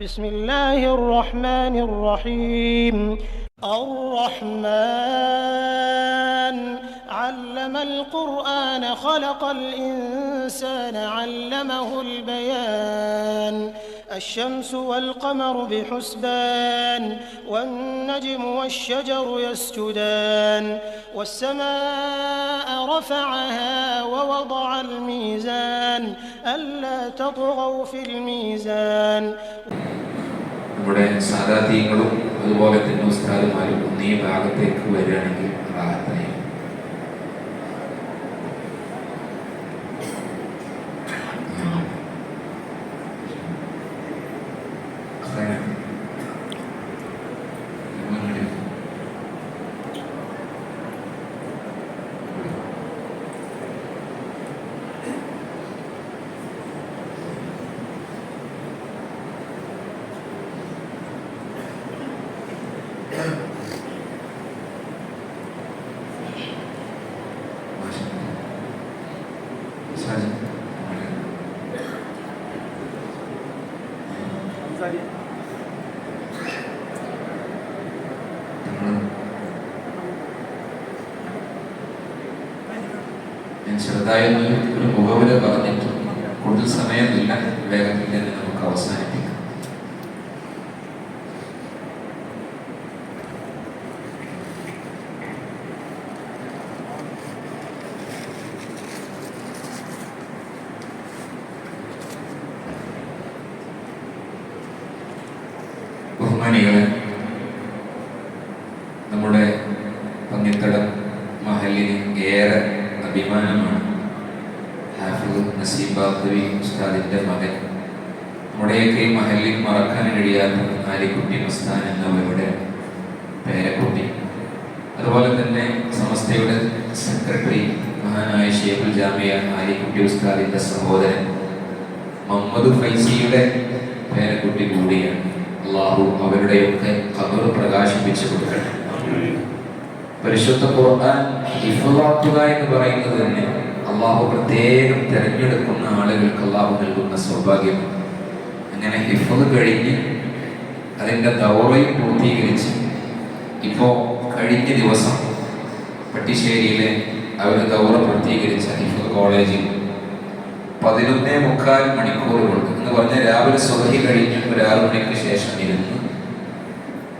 بسم الله الرحمن الرحيم الرحمن علم القرآن خلق الإنسان علمه البيان الشمس والقمر بحسبان والنجم والشجر يسجدان والسماء رفعها ووضع الميزان ألا تطغوا في الميزان നമ്മുടെ സാധാത്യങ്ങളും അതുപോലെ തന്നെ ഉസ്താദുമാരും ഒന്നേ ഭാഗത്തേക്ക് വരികയാണെങ്കിൽ ഞാൻ ചെറുതായി ഒരു മുഖവില പറഞ്ഞിട്ട് കൂടുതൽ സമയമില്ല. വേഗത്തിൽ തന്നെ നമുക്ക് അവസാനിപ്പിക്കാം ബഹുമാനികളെ നമ്മുടെ പന്നിത്തടം മഹലിന് ഏറെ അഭിമാനമാണ്. ഹാഫിദ് നസീബാദ്വി ഉസ്താദിന്റെ മകൻ. നമ്മുടെയൊക്കെ ഈ മഹലിൽ മറക്കാൻ കഴിയാത്ത ആലിക്കുട്ടി മസ്താൻ എന്നവരുടെ പേരക്കുട്ടി. അതുപോലെ തന്നെ സമസ്തയുടെ സെക്രട്ടറി മഹാനായ ഷേഖുൽ ജാമിയ ആലിക്കുട്ടി ഉസ്താദിന്റെ സഹോദരൻ മുഹമ്മദ് ഫൈസിയുടെ പേരക്കുട്ടി കൂടിയാണ്. അള്ളാഹു അവരുടെയൊക്കെ കബർ പ്രകാശിപ്പിച്ചു കൊടുക്കട്ടെ. പരിശുദ്ധ ഖുർആൻ എന്ന് പറയുന്നത് തന്നെ അള്ളാഹു പ്രത്യേകം തിരഞ്ഞെടുക്കുന്ന ആളുകൾക്ക് അള്ളാഹു നൽകുന്ന സൗഭാഗ്യം അങ്ങനെ ഹിഫത് കഴിഞ്ഞ് അതിന്റെ ദൗറയും പൂർത്തീകരിച്ച് ഇപ്പോൾ കഴിഞ്ഞ ദിവസം പട്ടിശ്ശേരിയിലെ അവർ ദൗറ പൂർത്തീകരിച്ച ഹിഫത് കോളേജിൽ പതിനൊന്നേ മുക്കാൽ മണിക്കൂർ കൊണ്ട് എന്ന് പറഞ്ഞ രാവിലെ സുബഹി കഴിഞ്ഞ് ഒരു ആറു മണിക്ക് ശേഷം ഇരുന്ന്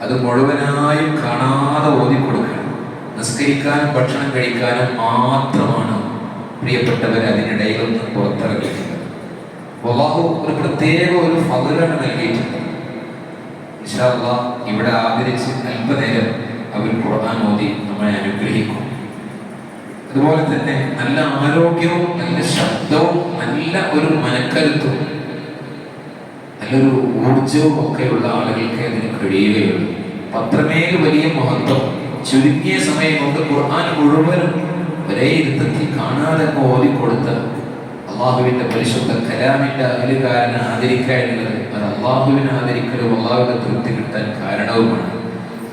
അത് മുഴുവനായും കാണാതെ ഓതിക്കൊടുക്കണം. നിസ്കരിക്കാനും ഭക്ഷണം കഴിക്കാനും മാത്രമാണ് പ്രിയപ്പെട്ടവർ അതിനിടയിൽ നിന്ന് പുറത്തിറങ്ങിയിട്ടുള്ളത് ഒരു പ്രത്യേക ഒരു ഫതിലാണ് നൽകിയിട്ടുണ്ട്. ഇൻഷാ അള്ളാഹ് ഇവിടെ ആദരിച്ച് അല്പനേരം അവർ ഖുർആൻ ഓതി നമ്മളെ അനുഗ്രഹിക്കും. അതുപോലെ തന്നെ നല്ല ആരോഗ്യവും നല്ല ശബ്ദവും നല്ല ഒരു മനക്കരുത്തും നല്ലൊരു ഊർജവും ഒക്കെയുള്ള ആളുകൾക്ക് അതിന് കഴിയുകയുള്ളൂ. പത്രമേൽ വലിയ മഹത്വം. ചുരുങ്ങിയ സമയം കൊണ്ട് ഖുർആൻ മുഴുവനും ഒരേ ഇരുത്തത്തിൽ കാണാതെ ഓതിക്കൊടുത്ത അള്ളാഹുവിന്റെ പരിശുദ്ധ കലാമിന്റെ അകലുകാരനെ ആദരിക്കുക എന്നുള്ളത് അത് അള്ളാഹുവിനെ ആദരിക്കലും അള്ളാഹുവിന്റെ തൃപ്തി കിട്ടാൻ കാരണവുമാണ്.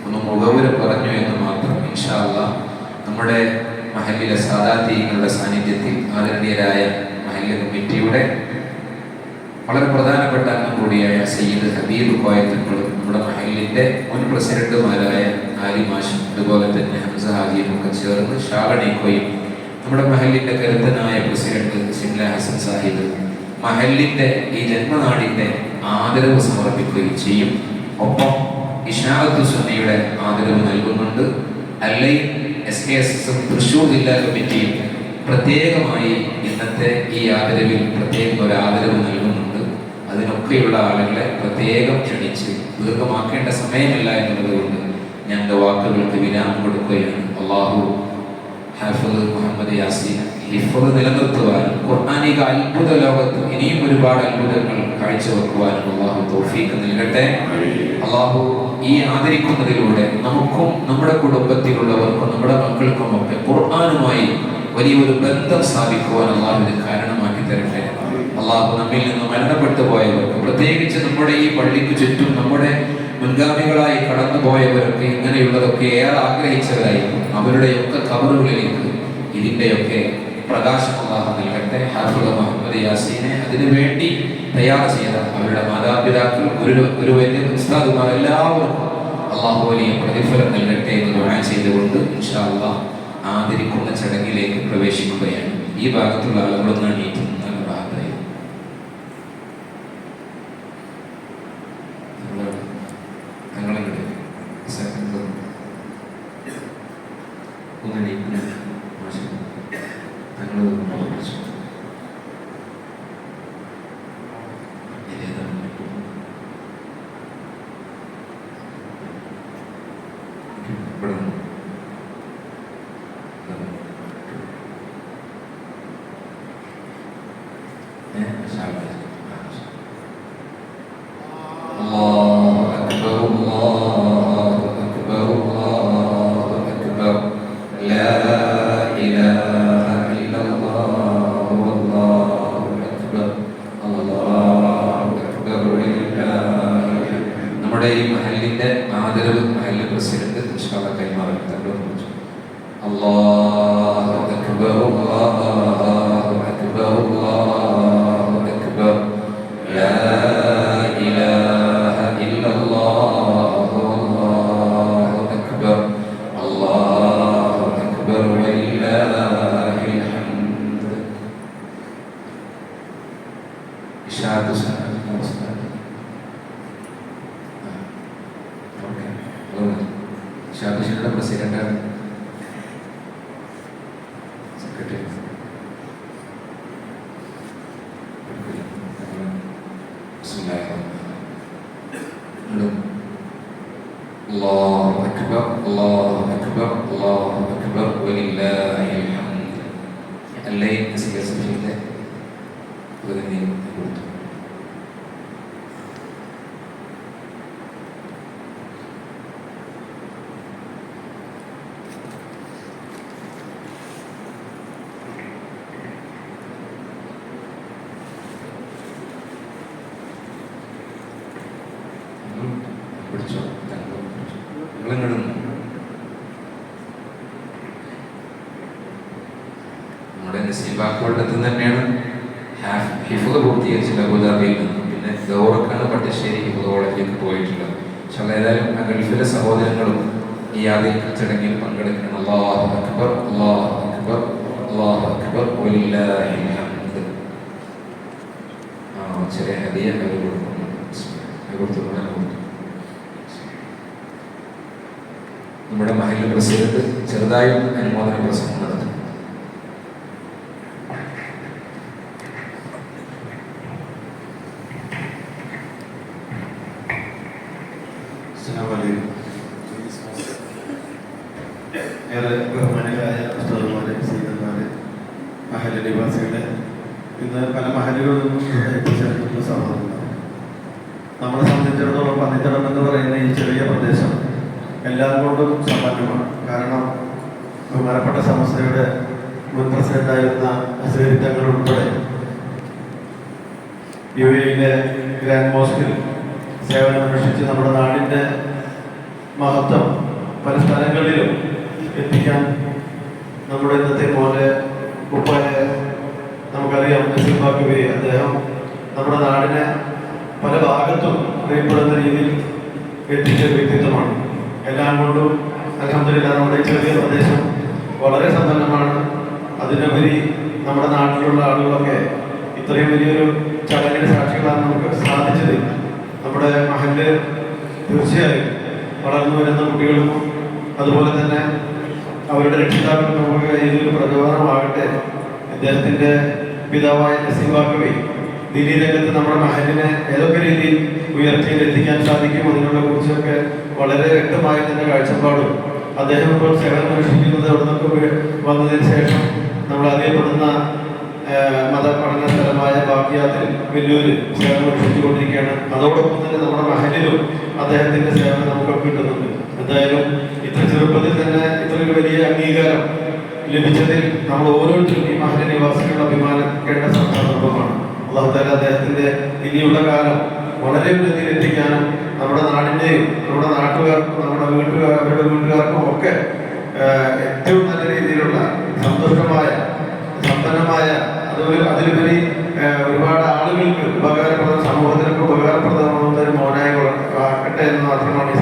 ഒന്ന് മുഖവുര പറഞ്ഞു എന്ന് മാത്രം ഇൻഷാ അള്ളാഹ് നമ്മുടെ മഹല്ലിലെ സാദാത്തീങ്ങളുടെ സാന്നിധ്യത്തിൽ ആദരണീയരായ മഹല്ല് കമ്മിറ്റിയുടെ വളരെ പ്രധാനപ്പെട്ട അംഗം കൂടിയായ സയ്യിദ് ഹബീബ് കോയത്തങ്ങൾ നമ്മുടെ മഹലിന്റെ മുൻ പ്രസിഡന്റുമാരായ ആലി മാഷും അതുപോലെ തന്നെ ഹംസ ഹാജിയും ഒക്കെ ചേർന്ന് ഷാഗണീക്കോയും നമ്മുടെ മഹലിന്റെ കരുത്തനായ പ്രസിഡന്റ് സിംല ഹസൻ സാഹിബ് മഹലിന്റെ ഈ ജന്മനാടിന്റെ ആദരവ് സമർപ്പിക്കുകയും ചെയ്യും. ഒപ്പം ഇഷാഖത്തു സുന്നയുടെ ആദരവ് നൽകുന്നുണ്ട്. അല്ലെങ്കിൽ എസ് കെ എസ് എസും തൃശ്ശൂർ ജില്ലാ കമ്മിറ്റിയും പ്രത്യേകമായി ഇന്നത്തെ ഈ ആദരവിൽ പ്രത്യേകം ഒരു ആദരവ് നൽകുന്നുണ്ട്. അതിനൊക്കെയുള്ള ആളുകളെ പ്രത്യേകം ക്ഷണിച്ച് ദീർഘമാക്കേണ്ട സമയമില്ല എന്നുള്ളതുകൊണ്ട് ഞാൻ ഞങ്ങളുടെ വാക്കുകൾക്ക് വിരാമം കൊടുക്കുകയാണ്. അള്ളാഹു ഹാഫിദ് മുഹമ്മദ് യാസീൻ ഹിഫത് നിലനിർത്തുവാനും ഖുർആാനിക അത്ഭുത ലോകത്ത് ഇനിയും ഒരുപാട് അത്ഭുതങ്ങൾ കാഴ്ചവെക്കുവാനും അള്ളാഹു തോഫീക്ക് നൽകട്ടെ. അള്ളാഹു ഈ ആദരിക്കുന്നതിലൂടെ നമുക്കും നമ്മുടെ കുടുംബത്തിലുള്ളവർക്കും നമ്മുടെ മക്കൾക്കും ഒക്കെ ഖുർആാനുമായി വലിയൊരു ബന്ധം സ്ഥാപിക്കുവാൻ അള്ളാഹുവിന് കാരണമാക്കി തരട്ടെ. അള്ളാഹു നമ്മിൽ നിന്ന് മരണപ്പെട്ടു പോയവർക്ക് പ്രത്യേകിച്ച് നമ്മുടെ ഈ പള്ളിക്ക് ചുറ്റും നമ്മുടെ മുൻഗാമികളായി കടന്നു പോയവരൊക്കെ ഇങ്ങനെയുള്ളതൊക്കെ ഏറെ ആഗ്രഹിച്ചവരായിരുന്നു അവരുടെയൊക്കെ കവറുകളിലേക്ക് ഇതിന്റെയൊക്കെ പ്രകാശം അള്ളാഹു നൽകട്ടെ. ഹാഫുദ മുഹമ്മദ് യാസീനെ അതിനുവേണ്ടി തയ്യാർ ചെയ്ത അവരുടെ മാതാപിതാക്കൾ ഒരു ഒരു വലിയ ഉസ്താദുമാർ എല്ലാവർക്കും അള്ളാഹു പ്രതിഫലം നൽകട്ടെ എന്ന് ദുആ ചെയ്തുകൊണ്ട് ഇൻഷാ അള്ളാഹ് ആദരിക്കുന്ന ചടങ്ങിലേക്ക് പ്രവേശിക്കുകയാണ്. ഈ ഭാഗത്തുള്ള ആളുകളൊന്നും എണീറ്റ് നല്ല ഭാഗത്തായി തങ്ങളിങ്ങോട്ട് സെക്കൻഡ് ഒന്ന് എണീറ്റ് മാഷ് തങ്ങൾ വിളിച്ചു ഇവിടെ ഞാൻ ശാന്തി. ഷാബിഷിയുടെ പ്രസിഡന്റാണ് സെക്രട്ടറി നമ്മുടെ നസീബാക്കോടെ അടുത്ത് തന്നെയാണ് ഹാഫ് ഹിഫുദ് പൂർത്തീകരിച്ചത് അബുദാബിയിൽ നിന്ന് പിന്നെ ഗൗറക്കാണ് പട്ടശ്ശേരി ഹിഫുദ് കോളേജിലേക്ക് പോയിട്ടുള്ളത്. പക്ഷെ ഏതായാലും ആ ഗൾഫിലെ സഹോദരങ്ങളും ഈ ആദ്യ ചടങ്ങിൽ പങ്കെടുക്കണം. അക്ബർ അക്ബർ അക്ബർ. ചെറിയ നമ്മുടെ മഹിള പ്രസിഡന്റ് ചെറുതായും അനുമോദന പ്രസംഗം നടത്തും ഇവിടെ എത്തിച്ചേർന്നിട്ടുള്ള സഹോദരങ്ങൾ നമ്മളെ സംബന്ധിച്ചിടത്തോളം പന്നിത്തടം എന്ന് പറയുന്ന ഈ ചെറിയ പ്രദേശം എല്ലാം കൊണ്ടും സമ്പന്നമാണ് കാരണം ബഹുമാനപ്പെട്ട സംസ്ഥയുടെ മുൻ പ്രസിഡന്റായിരുന്ന അസേരിത്തങ്ങൾ ഉൾപ്പെടെ യു എയിലെ ഗ്രാൻഡ് മോസ്കിൽ സേവനമനുഷ്ഠിച്ച് നമ്മുടെ നാടിന്റെ മഹത്വം പല സ്ഥലങ്ങളിലും എത്തിക്കാൻ നമ്മുടെ ഇന്നത്തെ പോലെ ഉപ്പാനെ നമുക്കറിയാം നസീബാക്കുകയെ അദ്ദേഹം നമ്മുടെ നാടിനെ പല ഭാഗത്തും അറിയപ്പെടുന്ന രീതിയിൽ എത്തിച്ച വ്യക്തിത്വമാണ്. എല്ലാം കൊണ്ടും അലഹമില്ല നമ്മുടെ ചെറിയ പ്രദേശം വളരെ സമ്പന്നമാണ്. അതിനുപരി നമ്മുടെ നാട്ടിലുള്ള ആളുകളൊക്കെ ഇത്രയും വലിയൊരു ചടങ്ങിന് സാക്ഷികളാണ് നമുക്ക് സാധിച്ചത് നമ്മുടെ മഹൽ തീർച്ചയായും വളർന്നു വരുന്ന കുട്ടികളും അതുപോലെ തന്നെ അവരുടെ രക്ഷിതാക്കൾ നമുക്ക് ഇതൊരു പ്രചോദനമാകട്ടെ അദ്ദേഹത്തിന്റെ പിതാവായ നസീബാക്കവേ ദിലീ രംഗത്ത് നമ്മുടെ മഹലിനെ ഏതൊക്കെ രീതിയിൽ ഉയർച്ചയിൽ എത്തിക്കാൻ സാധിക്കും അതിനുള്ള കുറിച്ചൊക്കെ വളരെ വ്യക്തമായി തന്നെ കാഴ്ചപ്പാടും അദ്ദേഹം ഇപ്പോൾ സേവനം അനുഷ്ഠിക്കുന്നത് അവിടെ നിന്നൊക്കെ വന്നതിന് ശേഷം നമ്മൾ അറിയപ്പെടുന്ന മത പഠന സ്ഥലമായ ബാക്ക ബാക്കിയാത്തിൽ വലിയൊരു സേവനം അനുഷ്ഠിച്ചുകൊണ്ടിരിക്കുകയാണ് അതോടൊപ്പം തന്നെ നമ്മുടെ മഹലിലും അദ്ദേഹത്തിന്റെ സേവനം നമുക്കൊക്കെ കിട്ടുന്നുണ്ട്. എന്തായാലും ഇത്ര ചെറുപ്പത്തിൽ തന്നെ ഇത്രയൊരു വലിയ അംഗീകാരം ലഭിച്ചതിൽ നമ്മൾ ഓരോരുത്തരും ഈ നിവാസികളുടെ നിവാസികൾ അഭിമാനിക്കേണ്ട സന്ദർഭമാണ്. അള്ളാഹുദാല അദ്ദേഹത്തിന്റെ ഇനിയുള്ള കാലം വളരെ ഉന്നതിയിൽ എത്തിക്കാനും നമ്മുടെ നാടിന്റെയും നമ്മുടെ നാട്ടുകാർക്കും നമ്മുടെ വീട്ടുകാർ അവരുടെ വീട്ടുകാർക്കും ഒക്കെ ഏറ്റവും നല്ല രീതിയിലുള്ള സന്തുഷ്ടമായ സമ്പന്നമായ അതുപോലെ അതിലുപരി ഒരുപാട് ആളുകൾക്ക് ഉപകാരപ്രദം സമൂഹത്തിനൊക്കെ ഉപകാരപ്രദമാകുന്ന ഒരു മോനായി ആക്കട്ടെ എന്ന് മാത്രമാണ് ഈ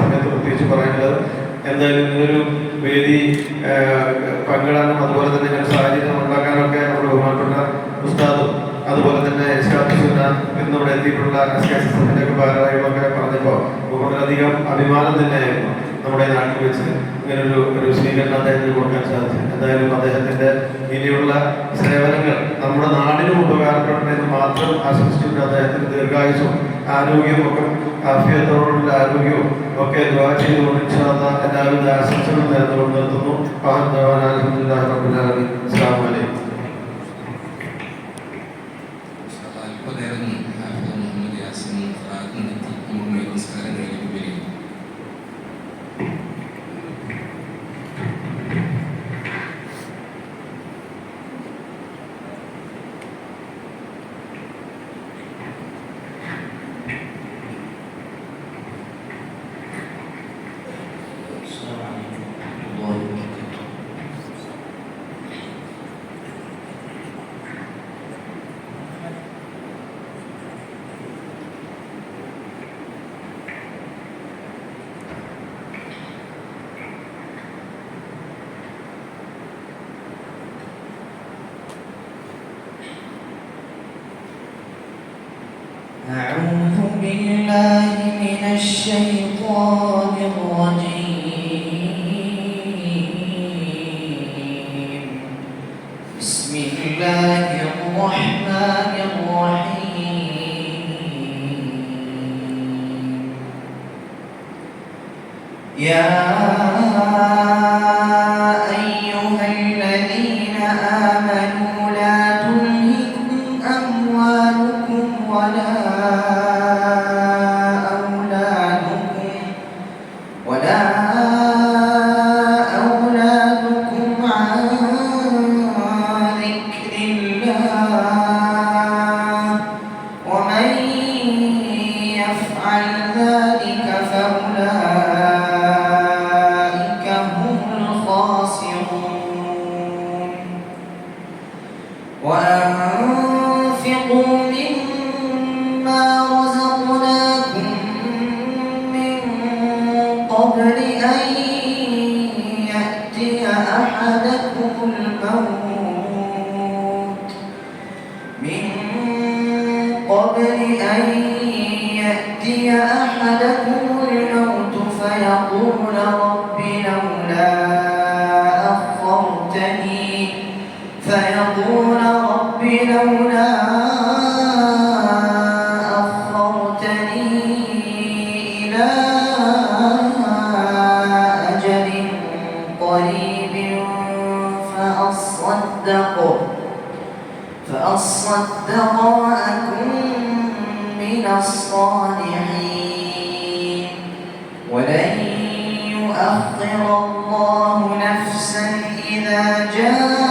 എന്തായാലും ഇങ്ങനൊരു വേദി പങ്കിടാനും അതുപോലെ തന്നെ ഇങ്ങനെ സാഹചര്യം ഉണ്ടാക്കാനൊക്കെ നമ്മുടെ ബഹുമാനപ്പെട്ട ഉസ്താദും അതുപോലെ തന്നെ ഇന്നിവിടെ എത്തിയിട്ടുള്ള ഭാരവാഹികളൊക്കെ പറഞ്ഞപ്പോൾ വളരെയധികം അഭിമാനം തന്നെയായിരുന്നു നമ്മുടെ നാട്ടിൽ വെച്ച് ഇങ്ങനൊരു ഒരു സ്വീകരണം അദ്ദേഹത്തിന് കൊടുക്കാൻ സാധിച്ചു എന്തായാലും അദ്ദേഹത്തിന്റെ ഇനിയുള്ള സേവനങ്ങൾ നമ്മുടെ നാടിനും ഉപകാരപ്പെടണമെന്ന് മാത്രം ആശംസിച്ചിട്ട് അദ്ദേഹത്തിന് ദീർഘായുസും ആരോഗ്യവും ഒക്കെ ആഫിയത്തോടുള്ള ആരോഗ്യവും ഒക്കെ ദ്വാ ചെയ്തുകൊണ്ട് എല്ലാവിധ ആശംസകളും നേർന്നുകൊണ്ട് നിർത്തുന്നു. ഫഹദ് ജവാൻ അൽഹംദുലില്ലാഹി റബ്ബിൽ ആലമീൻ. من الشيطان الرجيم. بسم الله الرحمن الرحيم. يا أيها الذين آمنوا لا أموالكم ولا وأنفقوا مما رزقناكم من قبل أن يأتي أحدكم الموت من قبل أن يأتي أحدكم الموت فيقول رب فأصدق وأكن من الصالحين. ولن يؤخر الله نفسا إذا جاء